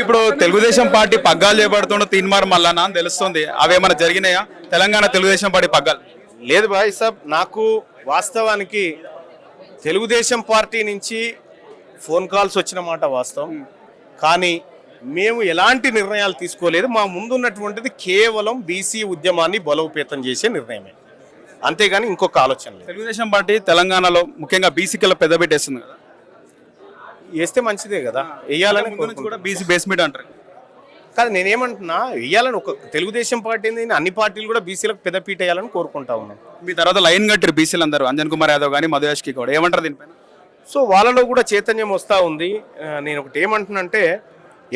ఇప్పుడు తెలుగుదేశం పార్టీ పగ్గాలు చేపడుతుండ తీన్మార్ మల్లన్న అని తెలుస్తుంది. అవేమైనా జరిగినాయా? తెలంగాణ తెలుగుదేశం పార్టీ పగ్గాలు. లేదు భాయ్ సాబ్ నాకు వాస్తవానికి తెలుగుదేశం పార్టీ నుంచి ఫోన్ కాల్స్ వచ్చిన మాట వాస్తవం. కానీ మేము ఎలాంటి నిర్ణయాలు తీసుకోలేదు. మా ముందున్నటువంటిది కేవలం బీసీ ఉద్యమాన్ని బలోపేతం చేసే నిర్ణయమే. అంతేగాని ఇంకొక ఆలోచన లేదు. తెలుగుదేశం పార్టీ తెలంగాణలో ముఖ్యంగా బీసీకల పెద్ద పెట్టేస్తుంది కదా. వేస్తే మంచిదే కదా. వేయాలని కూడా బీసీ బేస్మెంట్ అంటారు. కాదు నేనేమంటున్నా వేయాలని ఒక తెలుగుదేశం పార్టీ అన్ని పార్టీలు కూడా బీసీలకు పెద్దపీట వేయాలని కోరుకుంటా ఉన్నాం. మీ తర్వాత లైన్ కట్టారు బీసీలు అందరూ అంజన్ కుమార్ యాదవ్ కానీ మధుయాష్కి కూడా. ఏమంటారు దీనిపైన? సో వాళ్ళలో కూడా చైతన్యం వస్తూ ఉంది. నేను ఒకటి ఏమంటున్నానంటే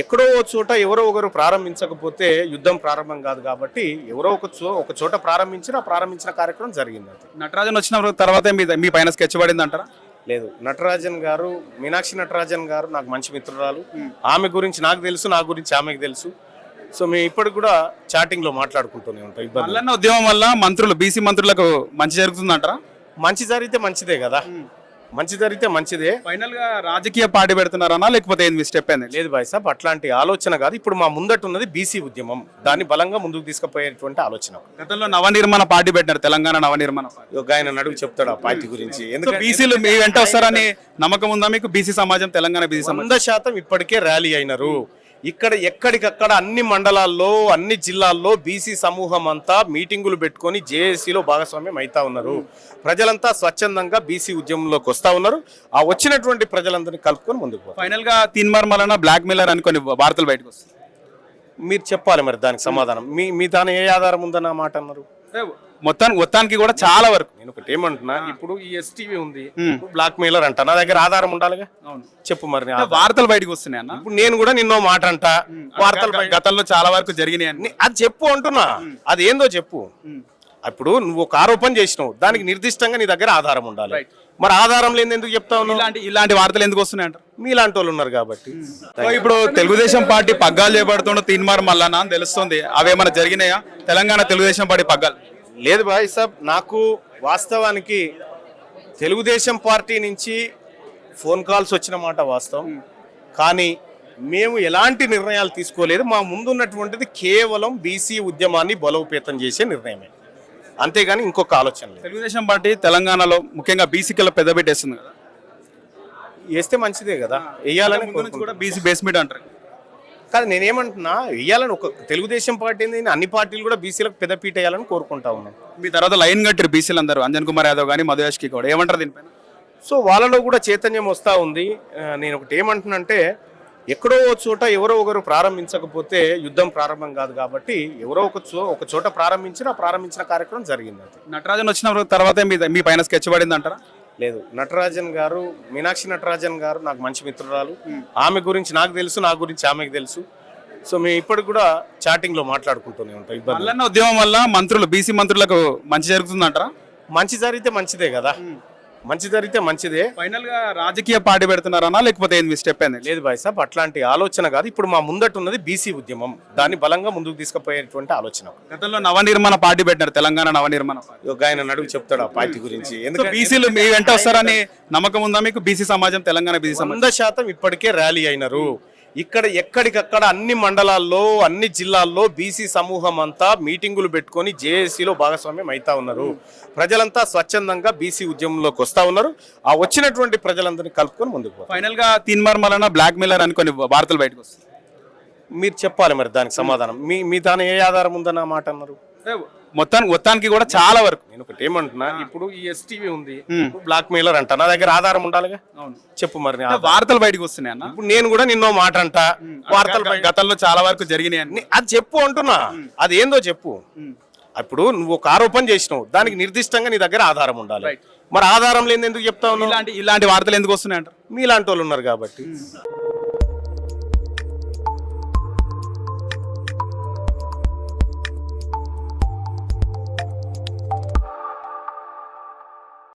ఎక్కడో చోట ఎవరో ఒకరు ప్రారంభించకపోతే యుద్ధం ప్రారంభం కాదు కాబట్టి ఎవరో ఒక చో ఒక చోట ప్రారంభించిన ప్రారంభించిన కార్యక్రమం జరిగింది నటరాజన్ వచ్చిన తర్వాతే మీ మీ పైన స్కెచ్ పడింది అంటారా లేదు. నటరాజన్ గారు మీనాక్షి నటరాజన్ గారు నాకు మంచి మిత్రురాలు. ఆమె గురించి నాకు తెలుసు నా గురించి ఆమెకు తెలుసు. సో మేము ఇప్పటికి కూడా చాటింగ్లో మాట్లాడుకుంటూనే ఉంటాం ఇబ్బంది ఉద్యమం వల్ల మంత్రులు బీసీ మంత్రులకు మంచి జరుగుతుంది అంటారా మంచి జరిగితే మంచిదే కదా. మంచి జరిగితే మంచిదే. ఫైనల్గా రాజకీయ పార్టీ పెడుతున్నారనా లేకపోతే ఏంది స్టెప్ ఏంది లేదు బాయ్ సాబ్ అట్లాంటి ఆలోచన కాదు. ఇప్పుడు మా ముందట ఉన్నది బీసీ ఉద్యమం. దాన్ని బలంగా ముందుకు తీసుకుపోయేటువంటి ఆలోచన. గతంలో నవనిర్మాణ పార్టీ పెట్టినారు తెలంగాణ నవనిర్మాణ పార్టీ. ఒక ఆయన చెప్తాడు ఆ పార్టీ గురించి. ఎందుకంటే బీసీలు మీ వెంట వస్తారని నమ్మకం ఉందా మీకు? బీసీ సమాజం తెలంగాణ బీసీ సమాజం. వంద శాతం ఇప్పటికే ర్యాలీ అయినారు. ఇక్కడ ఎక్కడికక్కడ అన్ని మండలాల్లో అన్ని జిల్లాల్లో బీసీ సమూహం అంతా మీటింగులు పెట్టుకొని జేఏసీలో భాగస్వామ్యం అవుతా ఉన్నారు. ప్రజలంతా స్వచ్ఛందంగా బీసీ ఉద్యమంలోకి వస్తా ఉన్నారు. ఆ వచ్చినటువంటి ప్రజలందరినీ కలుపుకొని ముందుకు పోతారు ఫైనల్గా తీన్మార్ మల్లన్న బ్లాక్ మెయిలర్ అని కొన్ని వార్తలు బయటకు వస్తాయి మీరు చెప్పాలి మరి దానికి సమాధానం. మీ మీ దాని ఏ ఆధారం ఉందన్న మాట అన్నారు? మొత్తానికి మొత్తానికి కూడా చాలా వరకు. నేను ఒకటి ఏమంటున్నా ఇప్పుడు ఈ ఎస్టీవీ ఉంది బ్లాక్ మెయిలర్ అంట. నా దగ్గర ఆధారం ఉండాలిగా? చెప్పు మరి. వార్తలు బయటకు వస్తున్నాయి అన్న. ఇప్పుడు నేను కూడా నిన్నో మాట అంట. వార్తలు గతంలో చాలా వరకు జరిగినాయి అది చెప్పు అంటున్నా. అది ఏందో చెప్పు. అప్పుడు నువ్వు ఒక ఆరోపణ చేసినావు. దానికి నిర్దిష్టంగా నీ దగ్గర ఆధారం ఉండాలి. మరి ఆధారం లేని ఎందుకు చెప్తా ఇలాంటి ఇలాంటి వార్తలు ఎందుకు వస్తున్నాయి అంటారు? మీలాంటి వాళ్ళు ఉన్నారు కాబట్టి. ఇప్పుడు తెలుగుదేశం పార్టీ పగ్గాలు చేపడుతుండ తీన్మార్ మల్లన్న అని తెలుస్తుంది. అవేమైనా జరిగినాయా? తెలంగాణ తెలుగుదేశం పార్టీ పగ్గాలు. లేదు భాయ్ సాబ్ నాకు వాస్తవానికి తెలుగుదేశం పార్టీ నుంచి ఫోన్ కాల్స్ వచ్చిన మాట వాస్తవం. కానీ మేము ఎలాంటి నిర్ణయాలు తీసుకోలేదు. మా ముందున్నటువంటిది కేవలం బీసీ ఉద్యమాన్ని బలోపేతం చేసే నిర్ణయమే. అంతేగాని ఇంకొక ఆలోచన లేదు. తెలుగుదేశం పార్టీ తెలంగాణలో ముఖ్యంగా బీసీకల పెద్ద పెట్టేస్తుంది కదా. వేస్తే మంచిదే కదా. వేయాలని. కూడా బీసీ బేస్మెంట్ అంటారు. కాదు నేనేమంటున్నా వేయాలని ఒక తెలుగుదేశం పార్టీ ఏంది, అన్ని పార్టీలు కూడా బీసీలకు పెద్దపీట వేయాలని కోరుకుంటా ఉన్నాం. మీ తర్వాత లైన్ కట్టారు బీసీలు అందరూ అంజన్ కుమార్ యాదవ్ కానీ మధుయాష్కి కూడా. ఏమంటారు దీనిపైన సో వాళ్ళలో కూడా చైతన్యం వస్తూ ఉంది. నేను ఒకటి ఏమంటున్నానంటే ఎక్కడో చోట ఎవరో ఒకరు ప్రారంభించకపోతే యుద్ధం ప్రారంభం కాదు కాబట్టి ఎవరో ఒక చో ఒక చోట ప్రారంభించిన ప్రారంభించిన కార్యక్రమం జరిగింది నటరాజన్ వచ్చిన తర్వాతే మీ మీ పైన స్కెచ్ పడింది అంటారా లేదు. నటరాజన్ గారు మీనాక్షి నటరాజన్ గారు నాకు మంచి మిత్రురాలు. ఆమె గురించి నాకు తెలుసు నా గురించి ఆమెకు తెలుసు. సో మేము ఇప్పటికి కూడా చాటింగ్లో మాట్లాడుకుంటూనే ఉంటాం ఇబ్బంది. మల్లన్న ఉద్యమం వల్ల మంత్రులు బీసీ మంత్రులకు మంచి జరుగుతుంది అంటారా మంచి జరిగితే మంచిదే కదా. మంచి జరిగితే మంచిదే. ఫైనల్గా రాజకీయ పార్టీ పెడుతున్నారనా లేకపోతే ఏంది స్టెప్ ఏంది లేదు బాయ్ సాబ్ అట్లాంటి ఆలోచన కాదు. ఇప్పుడు మా ముందట ఉన్నది బీసీ ఉద్యమం. దాన్ని బలంగా ముందుకు తీసుకుపోయేటువంటి ఆలోచన. గతంలో నవనిర్మాణ పార్టీ పెట్టినారు తెలంగాణ నవనిర్మాణ పార్టీ. ఒక ఆయన నడుగు చెప్తాడు ఆ పార్టీ గురించి. సో ఎందుకంటే బీసీలు మీ వెంట వస్తారని నమ్మకం ఉందా మీకు? బీసీ సమాజం తెలంగాణ బీసీ సమాజం. వంద శాతం ఇప్పటికే ర్యాలీ అయినారు. ఇక్కడ ఎక్కడికక్కడ అన్ని మండలాల్లో అన్ని జిల్లాల్లో బీసీ సమూహం అంతా మీటింగులు పెట్టుకొని జేఏసీలో భాగస్వామ్యం అవుతా ఉన్నారు. ప్రజలంతా స్వచ్ఛందంగా బీసీ ఉద్యమంలోకి వస్తా ఉన్నారు. ఆ వచ్చినటువంటి ప్రజలందరినీ కలుపుకొని ముందుకు పోతారు ఫైనల్గా తీన్మార్ మల్లన్న బ్లాక్ మెయిలర్ అని కొన్ని వార్తలు బయటకు వస్తాయి మీరు చెప్పాలి మరి దానికి సమాధానం. మీ మీ దాని ఏ ఆధారం ఉందన్న మాట అన్నారు? మొత్తానికి మొత్తానికి కూడా చాలా వరకు. నేను ఒకటి ఏమంటున్నా ఇప్పుడు ఈ ఎస్టీవీ ఉంది బ్లాక్ మెయిలర్ అంట నా దగ్గర ఆధారం ఉండాలిగా? చెప్పు మరి. వార్తలు బయటకు వస్తున్నాయి అన్న. ఇప్పుడు నేను కూడా నిన్నో మాట అంట వార్తలు గతంలో చాలా వరకు జరిగినాయి అది చెప్పు అంటున్నా. అది ఏందో చెప్పు. అప్పుడు నువ్వు ఒక ఆరోపణ చేసినావు దానికి నిర్దిష్టంగా నీ దగ్గర ఆధారం ఉండాలి. మరి ఆధారం లేని ఎందుకు చెప్తా ఉన్నావు ఇలాంటి ఇలాంటి వార్తలు ఎందుకు వస్తున్నాయి అంటారు? మీలాంటి వాళ్ళు ఉన్నారు కాబట్టి.